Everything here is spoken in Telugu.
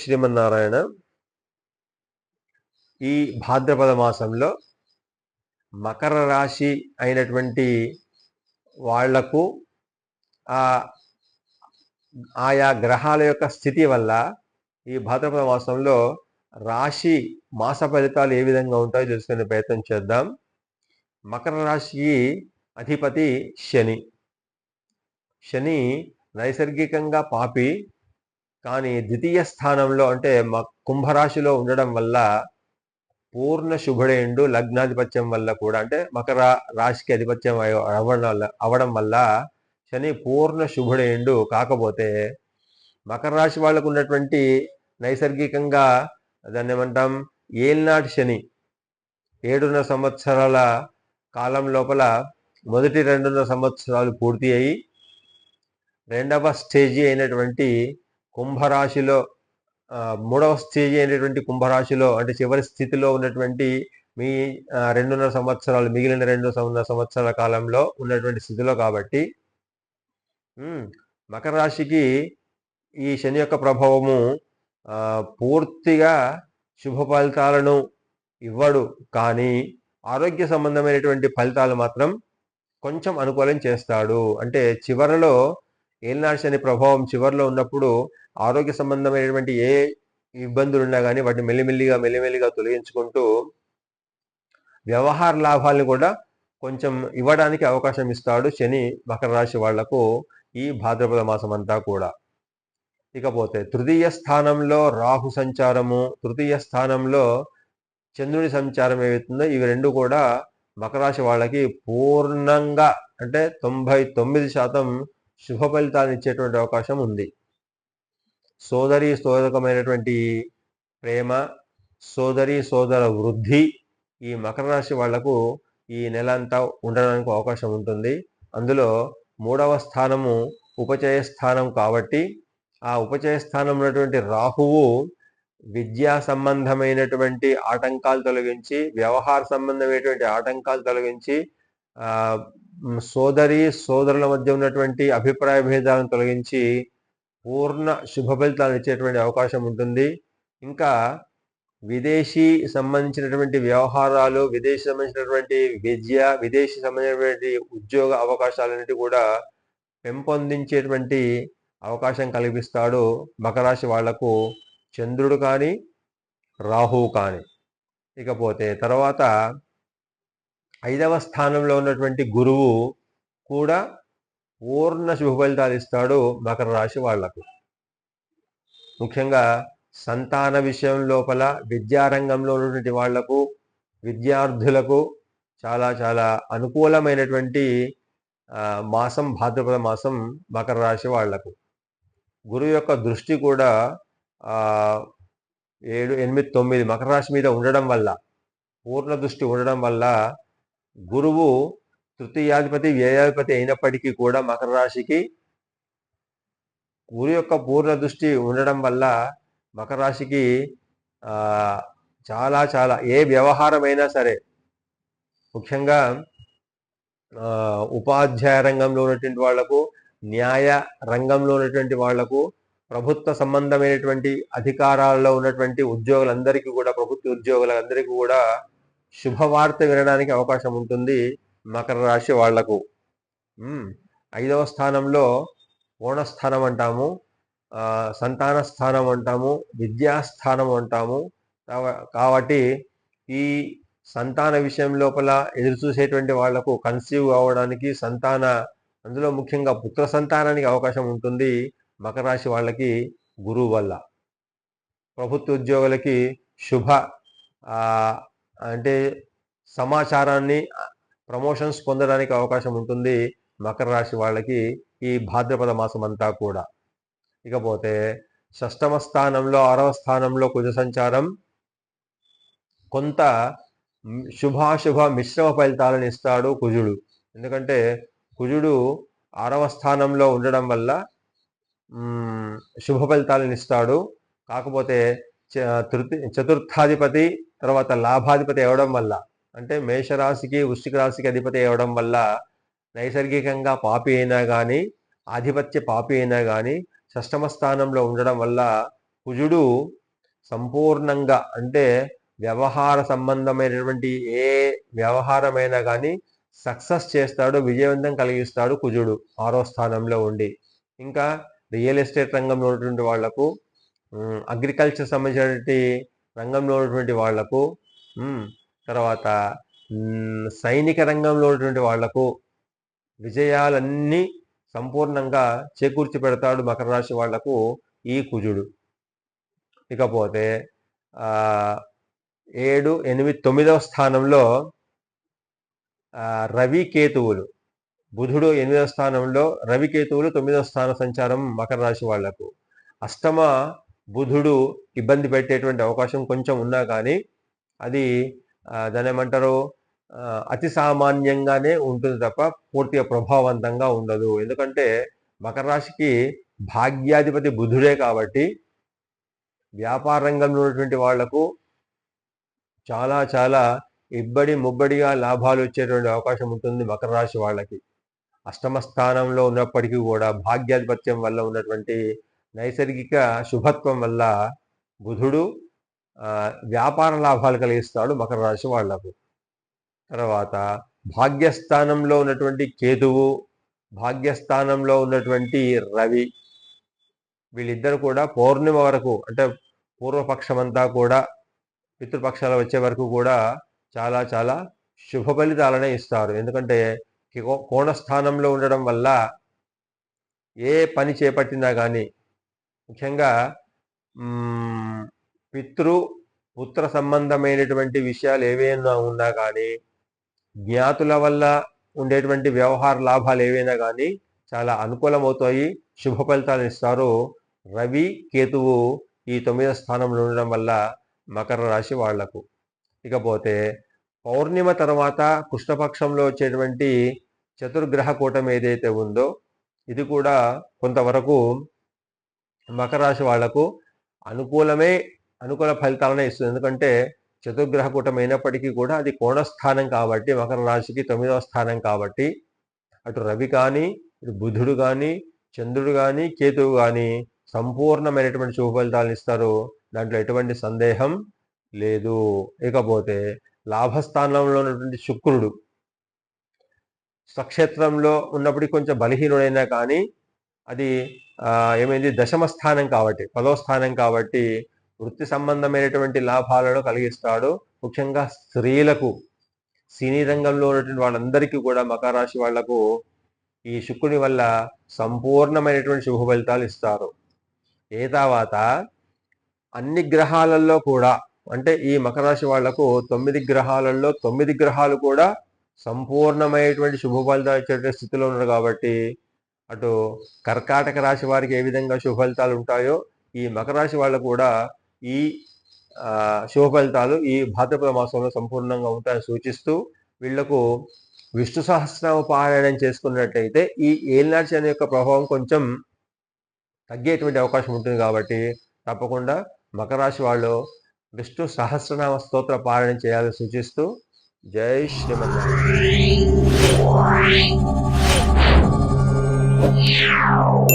శ్రీమన్నారాయణ ఈ భాద్రపద మాసంలో మకర రాశి అయినటువంటి వాళ్ళకు ఆ ఆయా గ్రహాల యొక్క స్థితి వల్ల ఈ భాద్రపద మాసంలో రాశి మాస ఫలితాలు ఏ విధంగా ఉంటాయో తెలుసుకునే ప్రయత్నం చేద్దాం. మకర రాశికి అధిపతి శని. శని నైసర్గికంగా పాపి కానీ ద్వితీయ స్థానంలో అంటే కుంభరాశిలో ఉండడం వల్ల పూర్ణ శుభుడేండు లగ్నాధిపత్యం వల్ల కూడా అంటే మకర రాశికి అధిపత్యం అవ్వడం వల్ల అవడం వల్ల శని పూర్ణ శుభుడేండు కాకపోతే మకర రాశి వాళ్ళకు ఉన్నటువంటి నైసర్గికంగా దాన్ని ఏమంటాం ఏల్నాటి శని ఏడున్న సంవత్సరాల కాలం లోపల మొదటి రెండున్నర సంవత్సరాలు పూర్తి అయ్యి రెండవ స్టేజీ అయినటువంటి కుంభరాశిలో మూడవ స్టేజీ అయినటువంటి కుంభరాశిలో అంటే చివరి స్థితిలో ఉన్నటువంటి మీ రెండున్నర సంవత్సరాలు మిగిలిన రెండు సంవత్సరాల కాలంలో ఉన్నటువంటి స్థితిలో కాబట్టి మకర రాశికి ఈ శని యొక్క ప్రభావము పూర్తిగా శుభ ఫలితాలను ఇవ్వడు. కానీ ఆరోగ్య సంబంధమైనటువంటి ఫలితాలు మాత్రం కొంచెం అనుకూలం చేస్తాడు. అంటే చివరలో ఏలినాడు శని ప్రభావం చివరిలో ఉన్నప్పుడు ఆరోగ్య సంబంధమైనటువంటి ఏ ఇబ్బందులు ఉన్నా కానీ వాటిని మెల్లిమెల్లిగా మెల్లిమెల్లిగా తొలగించుకుంటూ వ్యవహార లాభాలను కూడా కొంచెం ఇవ్వడానికి అవకాశం ఇస్తాడు శని మకర రాశి వాళ్ళకు ఈ భాద్రపద మాసం అంతా కూడా. ఇకపోతే తృతీయ స్థానంలో రాహు సంచారము తృతీయ స్థానంలో చంద్రుని సంచారం ఏవైతుందో ఇవి రెండు కూడా మకరాశి వాళ్ళకి పూర్ణంగా అంటే తొంభై తొమ్మిది శాతం శుభ ఫలితాలు ఇచ్చేటువంటి అవకాశం ఉంది. సోదరి సోదకమైనటువంటి ప్రేమ సోదరి సోదర వృద్ధి ఈ మకర రాశి వాళ్ళకు ఈ నెల అంతా ఉండడానికి అవకాశం ఉంటుంది. అందులో మూడవ స్థానము ఉపచయ స్థానం కాబట్టి ఆ ఉపచయ స్థానం ఉన్నటువంటి రాహువు విద్యా సంబంధమైనటువంటి ఆటంకాలు తొలగించి వ్యవహార సంబంధమైనటువంటి ఆటంకాలు తొలగించి సోదరి సోదరుల మధ్య ఉన్నటువంటి అభిప్రాయ భేదాలను తొలగించి పూర్ణ శుభ ఫలితాలను ఇచ్చేటువంటి అవకాశం ఉంటుంది. ఇంకా విదేశీ సంబంధించినటువంటి వ్యవహారాలు విదేశీ సంబంధించినటువంటి విద్య విదేశీ సంబంధించినటువంటి ఉద్యోగ అవకాశాలన్నిటి కూడా పెంపొందించేటువంటి అవకాశం కల్పిస్తాడు మకరాశి వాళ్ళకు చంద్రుడు కానీ రాహువు కానీ. ఇకపోతే తర్వాత ఐదవ స్థానంలో ఉన్నటువంటి గురువు కూడా పూర్ణ శుభ ఫలితాలు ఇస్తాడు మకర రాశి వాళ్ళకు ముఖ్యంగా సంతాన విషయం లోపల విద్యారంగంలో ఉన్నటువంటి వాళ్ళకు విద్యార్థులకు చాలా చాలా అనుకూలమైనటువంటి మాసం భాద్రపద మాసం మకర రాశి వాళ్ళకు. గురువు యొక్క దృష్టి కూడా ఏడు ఎనిమిది తొమ్మిది మకర రాశి మీద ఉండడం వల్ల పూర్ణ దృష్టి ఉండడం వల్ల గురువు తృతీయాధిపతి వ్యయాధిపతి అయినప్పటికీ కూడా మకర రాశికి గురు యొక్క పూర్ణ దృష్టి ఉండడం వల్ల మకర రాశికి చాలా చాలా ఏ వ్యవహారమైనా సరే ముఖ్యంగా ఉపాధ్యాయ రంగంలో ఉన్నటువంటి వాళ్ళకు న్యాయ రంగంలో ఉన్నటువంటి వాళ్ళకు ప్రభుత్వ సంబంధమైనటువంటి అధికారాల్లో ఉన్నటువంటి ఉద్యోగులందరికీ కూడా ప్రభుత్వ ఉద్యోగులందరికీ కూడా శుభవార్త వినడానికి అవకాశం ఉంటుంది మకర రాశి వాళ్ళకు. ఐదవ స్థానంలో ఓణస్థానం అంటాము సంతాన స్థానం అంటాము విద్యాస్థానం అంటాము. కాబట్టి ఈ సంతాన విషయం లోపల ఎదురు చూసేటువంటి వాళ్ళకు కన్సీవ్ అవ్వడానికి సంతాన అందులో ముఖ్యంగా పుత్ర సంతానానికి అవకాశం ఉంటుంది మకర రాశి వాళ్ళకి గురువు వల్ల. ప్రభుత్వ ఉద్యోగులకి శుభ అంటే సమాచారాన్ని ప్రమోషన్స్ పొందడానికి అవకాశం ఉంటుంది మకర రాశి వాళ్ళకి ఈ భాద్రపద మాసం అంతా కూడా. ఇకపోతే షష్టమ స్థానంలో ఆరవ స్థానంలో కుజ సంచారం కొంత శుభాశుభ మిశ్రమ ఫలితాలను ఇస్తాడు కుజుడు. ఎందుకంటే కుజుడు ఆరవ స్థానంలో ఉండడం వల్ల శుభ ఫలితాలను ఇస్తాడు. కాకపోతే తృతీ చతుర్థాధిపతి తర్వాత లాభాధిపతి అవ్వడం వల్ల అంటే మేషరాశికి వృష్టిక రాశికి అధిపతి అవ్వడం వల్ల నైసర్గికంగా పాపి అయినా కానీ ఆధిపత్య పాపి అయినా కానీ షష్టమ స్థానంలో ఉండడం వల్ల కుజుడు సంపూర్ణంగా అంటే వ్యవహార సంబంధమైనటువంటి ఏ వ్యవహారమైనా కానీ సక్సెస్ చేస్తాడు విజయవంతం కలిగిస్తాడు కుజుడు ఆరో స్థానంలో ఉండి. ఇంకా రియల్ ఎస్టేట్ రంగంలో ఉన్నటువంటి వాళ్ళకు అగ్రికల్చర్ సంబంధించినటువంటి రంగంలో ఉన్నటువంటి వాళ్ళకు తర్వాత సైనిక రంగంలో ఉన్నటువంటి వాళ్ళకు విజయాలన్నీ సంపూర్ణంగా చేకూర్చి పెడతాడు మకర రాశి వాళ్ళకు ఈ కుజుడు. ఇకపోతే ఏడు ఎనిమిది తొమ్మిదవ స్థానంలో రవి కేతువులు. బుధుడు ఎనిమిదవ స్థానంలో రవికేతువులు తొమ్మిదవ స్థాన సంచారం మకర రాశి వాళ్ళకు. అష్టమ బుధుడు ఇబ్బంది పెట్టేటువంటి అవకాశం కొంచెం ఉన్నా కానీ అది దాని ఏమంటారు అతి సామాన్యంగానే ఉంటుంది తప్ప పూర్తిగా ప్రభావవంతంగా ఉండదు. ఎందుకంటే మకర రాశికి భాగ్యాధిపతి బుధుడే కాబట్టి వ్యాపార రంగంలో ఉన్నటువంటి వాళ్ళకు చాలా చాలా ఇబ్బడి ముబ్బడిగా లాభాలు వచ్చేటువంటి అవకాశం ఉంటుంది మకర రాశి వాళ్ళకి. అష్టమ స్థానంలో ఉన్నప్పటికీ కూడా భాగ్యాధిపత్యం వల్ల ఉన్నటువంటి నైసర్గిక శుభత్వం వల్ల బుధుడు వ్యాపార లాభాలు కలిగిస్తాడు మకర రాశి వాళ్ళకు తర్వాత భాగ్యస్థానంలో ఉన్నటువంటి కేతువు భాగ్యస్థానంలో ఉన్నటువంటి రవి వీళ్ళిద్దరు కూడా పౌర్ణిమ వరకు అంటే పూర్వపక్షమంతా కూడా పితృపక్షాలు వచ్చే వరకు కూడా చాలా చాలా శుభ ఫలితాలనే ఇస్తారు. ఎందుకంటే కోణస్థానంలో ఉండడం వల్ల ఏ పని చేపట్టినా కానీ ముఖ్యంగా పితృ పుత్ర సంబంధమైనటువంటి విషయాలు ఏవైనా ఉన్నా కానీ జ్ఞాతుల వల్ల ఉండేటువంటి వ్యవహార లాభాలు ఏవైనా కానీ చాలా అనుకూలమవుతాయి శుభ ఫలితాలు ఇస్తారు. రవి కేతువు ఈ తొమ్మిదో స్థానంలో ఉండడం వల్ల మకర రాశి వాళ్ళకు. ఇకపోతే పౌర్ణిమ తర్వాత కృష్ణపక్షంలో వచ్చేటువంటి చతుర్గ్రహ కూటమి ఏదైతే ఉందో ఇది కూడా కొంతవరకు మకర రాశి వాళ్ళకు అనుకూలమే అనుకూల ఫలితాలనే ఇస్తుంది. ఎందుకంటే చతుర్గ్రహ కూటమి అయినప్పటికీ కూడా అది కోణస్థానం కాబట్టి మకర రాశికి తొమ్మిదవ స్థానం కాబట్టి అటు రవి కానీ ఇటు బుధుడు కానీ చంద్రుడు కానీ కేతువు కానీ సంపూర్ణమైనటువంటి శుభ ఫలితాలను ఇస్తారు. దాంట్లో ఎటువంటి సందేహం లేదు. ఇకపోతే లాభస్థానంలో ఉన్నటువంటి శుక్రుడు స్వక్షేత్రంలో ఉన్నప్పటికీ కొంచెం బలహీనుడైనా కానీ అది ఏమైంది? దశమ స్థానం కాబట్టి పదో స్థానం కాబట్టి వృత్తి సంబంధమైనటువంటి లాభాలను కలిగిస్తాడు. ముఖ్యంగా స్త్రీలకు సినీ రంగంలో ఉన్నటువంటి వాళ్ళందరికీ కూడా మకర రాశి వాళ్ళకు ఈ శుక్రుని వల్ల సంపూర్ణమైనటువంటి శుభ ఫలితాలు ఇస్తారు. ఏ తర్వాత అన్ని గ్రహాలలో కూడా అంటే ఈ మకర రాశి వాళ్ళకు తొమ్మిది గ్రహాలలో తొమ్మిది గ్రహాలు కూడా సంపూర్ణమైనటువంటి శుభ ఫలితాలు ఇచ్చేటువంటి స్థితిలో ఉన్నారు కాబట్టి అటు కర్కాటక రాశి వారికి ఏ విధంగా శుభ ఫలితాలు ఉంటాయో ఈ మకర రాశి వాళ్ళు కూడా ఈ శుభఫలితాలు శుభ ఫలితాలు ఈ భాద్రపద మాసంలో సంపూర్ణంగా ఉంటాయని సూచిస్తూ వీళ్ళకు విష్ణు సహస్రనామ పారాయణం చేసుకున్నట్లయితే ఈ ఏలినాటి శని యొక్క ప్రభావం కొంచెం తగ్గేటువంటి అవకాశం ఉంటుంది కాబట్టి తప్పకుండా మకర రాశి వాళ్ళు విష్ణు సహస్రనామ స్తోత్ర పారాయణం చేయాలని సూచిస్తూ జై శ్రీమన్నారాయణ. Meow.